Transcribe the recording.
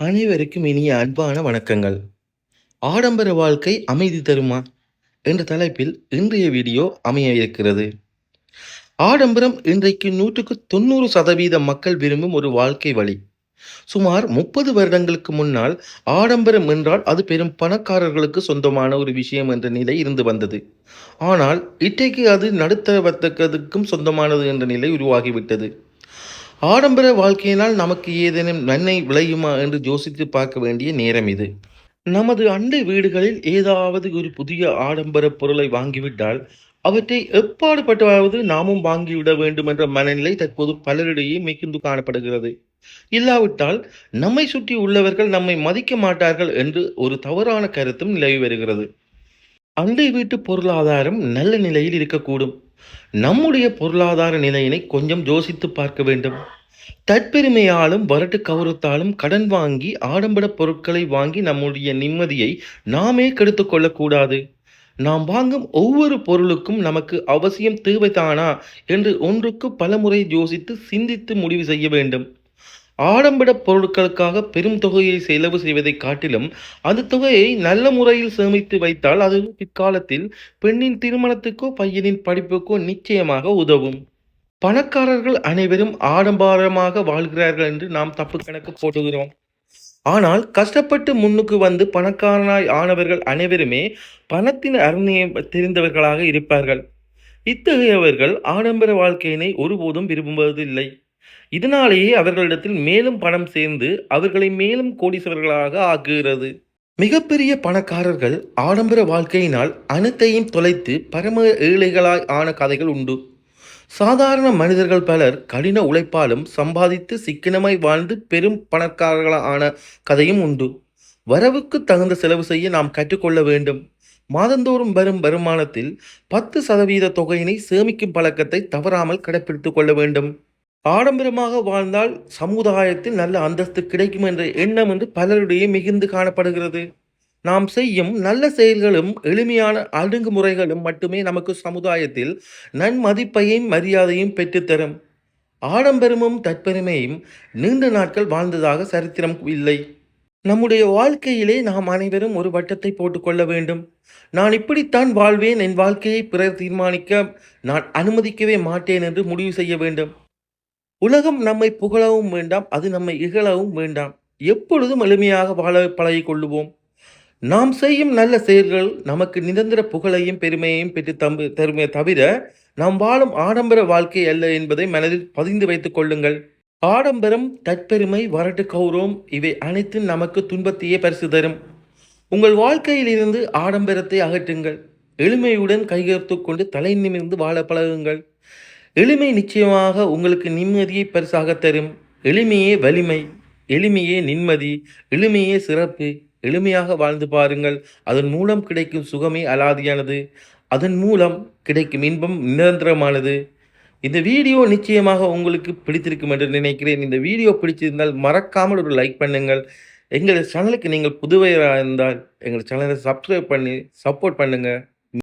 அனைவருக்கும் இனிய அன்பான வணக்கங்கள். ஆடம்பர வாழ்க்கை அமைதி தருமா? என்ற தலைப்பில் இன்றைய வீடியோ அமைய இருக்கிறது. ஆடம்பரம் இன்றைக்கு 100க்கு 90% மக்கள் விரும்பும் ஒரு வாழ்க்கை வழி. சுமார் 30 வருடங்களுக்கு முன்னால் ஆடம்பரம் என்றால் அது பெரும் பணக்காரர்களுக்கு சொந்தமான ஒரு விஷயம் என்ற நிலை இருந்து வந்தது. ஆனால் இன்றைக்கு அது நடுத்தர சொந்தமானது என்ற நிலை உருவாகிவிட்டது. ஆடம்பர வாழ்க்கையினால் நமக்கு ஏதேனும் நன்மை விளையுமா என்று யோசித்து பார்க்க வேண்டிய நேரம் இது. நமது அண்டை வீடுகளில் ஏதாவது ஒரு புதிய ஆடம்பர பொருளை வாங்கிவிட்டால் அவற்றை எப்பாடுபட்டாவது நாமும் வாங்கிவிட வேண்டும் என்ற மனநிலை தற்போது பலரிடையே மிகுந்து காணப்படுகிறது. இல்லாவிட்டால் நம்மை சுற்றி உள்ளவர்கள் நம்மை மதிக்க மாட்டார்கள் என்று ஒரு தவறான கருத்தும் நிலவி வருகிறது. அண்டை வீட்டு பொருளாதாரம் நல்ல நிலையில் இருக்கக்கூடும். நம்முடைய பொருளாதார நிலையினை கொஞ்சம் யோசித்து பார்க்க வேண்டும். தற்பெருமையாலும் வரட்டு கௌரவத்தாலும் கடன் வாங்கி ஆடம்பர பொருட்களை வாங்கி நம்முடைய நிம்மதியை நாமே கெடுத்து கொள்ளக்கூடாது. நாம் வாங்கும் ஒவ்வொரு பொருளுக்கும் நமக்கு அவசியம் தேவைதானா என்று ஒன்றுக்கு பலமுறை யோசித்து சிந்தித்து முடிவு செய்ய வேண்டும். ஆடம்பர பொருட்களுக்காக பெரும் தொகையை செலவு செய்வதைக் காட்டிலும் அந்த தொகையை நல்ல முறையில் சேமித்து வைத்தால் அது பிற்காலத்தில் பெண்ணின் திருமணத்துக்கோ பையனின் படிப்புக்கோ நிச்சயமாக உதவும். பணக்காரர்கள் அனைவரும் ஆடம்பரமாக வாழ்கிறார்கள் என்று நாம் தப்பு கணக்கு போடுகிறோம். ஆனால் கஷ்டப்பட்டு முன்னுக்கு வந்து பணக்காரனாய் ஆனவர்கள் அனைவருமே பணத்தின் அருமையை தெரிந்தவர்களாக இருப்பார்கள். இத்தகையவர்கள் ஆடம்பர வாழ்க்கையினை ஒருபோதும் விரும்புவதில்லை. இதனாலேயே அவர்களிடத்தில் மேலும் பணம் சேர்ந்து அவர்களை மேலும் கோடீஸ்வரர்களாக ஆக்குகிறது. மிகப்பெரிய பணக்காரர்கள் ஆடம்பர வாழ்க்கையினால் அனைத்தையும் தொலைத்து பரம ஏழைகளாய் ஆன கதைகள் உண்டு. சாதாரண மனிதர்கள் பலர் கடின உழைப்பாலும் சம்பாதித்து சிக்கனமாய் வாழ்ந்து பெரும் பணக்காரர்களான கதையும் உண்டு. வரவுக்கு தகுந்த செலவு செய்ய நாம் கற்றுக்கொள்ள வேண்டும். மாதந்தோறும் வரும் வருமானத்தில் 10% தொகையினை சேமிக்கும் பழக்கத்தை தவறாமல் கடைப்பிடித்துக் கொள்ள வேண்டும். ஆடம்பரமாக வாழ்ந்தால் சமுதாயத்தில் நல்ல அந்தஸ்து கிடைக்கும் என்ற எண்ணம் என்று பலரிடையே மிகுந்து காணப்படுகிறது. நாம் செய்யும் நல்ல செயல்களும் எளிமையான அணுகுமுறைகளும் மட்டுமே நமக்கு சமுதாயத்தில் நன்மதிப்பையும் மரியாதையும் பெற்றுத்தரும். ஆடம்பரமும் தற்பெருமையும் நீண்ட நாட்கள் வாழ்ந்ததாக சரித்திரம் இல்லை. நம்முடைய வாழ்க்கையிலே நாம் அனைவரும் ஒரு வட்டத்தை போட்டுக்கொள்ள வேண்டும். நான் இப்படித்தான் வாழ்வேன் என் வாழ்க்கையை பிறர் தீர்மானிக்க நான் அனுமதிக்கவே மாட்டேன் என்று முடிவு செய்ய வேண்டும். உலகம் நம்மை புகழவும் வேண்டாம் அது நம்மை இகழவும் வேண்டாம். எப்பொழுதும் எளிமையாக வாழ பழகிக் கொள்ளுவோம். நாம் செய்யும் நல்ல செயல்கள் நமக்கு நிரந்தர புகழையும் பெருமையையும் பெற்று தம்பு தருமே தவிர நாம் வாழும் ஆடம்பர வாழ்க்கை அல்ல என்பதை மனதில் பதிந்து வைத்துக் கொள்ளுங்கள். ஆடம்பரம் தற்பெருமை வரட்டு கௌரவம் இவை அனைத்தும் நமக்கு துன்பத்தையே பரிசு தரும். உங்கள் வாழ்க்கையிலிருந்து ஆடம்பரத்தை அகற்றுங்கள். எளிமையுடன் கைகோர்த்து கொண்டு தலை நிமிர்ந்து வாழ பழகுங்கள். எளிமை நிச்சயமாக உங்களுக்கு நிம்மதியை பரிசாக தரும். எளிமையே வலிமை. எளிமையே நிம்மதி. எளிமையே சிறப்பு. எளிமையாக வாழ்ந்து பாருங்கள். அதன் மூலம் கிடைக்கும் சுகமே அலாதியானது. அதன் மூலம் கிடைக்கும் இன்பம் நிரந்தரமானது. இந்த வீடியோ நிச்சயமாக உங்களுக்கு பிடித்திருக்கும் என்று நினைக்கிறேன். இந்த வீடியோ பிடிச்சிருந்தால் மறக்காமல் ஒரு லைக் பண்ணுங்கள். எங்கள் சேனலுக்கு நீங்கள் புதுவையாக இருந்தால் எங்கள் சேனலை சப்ஸ்கிரைப் பண்ணி சப்போர்ட் பண்ணுங்கள்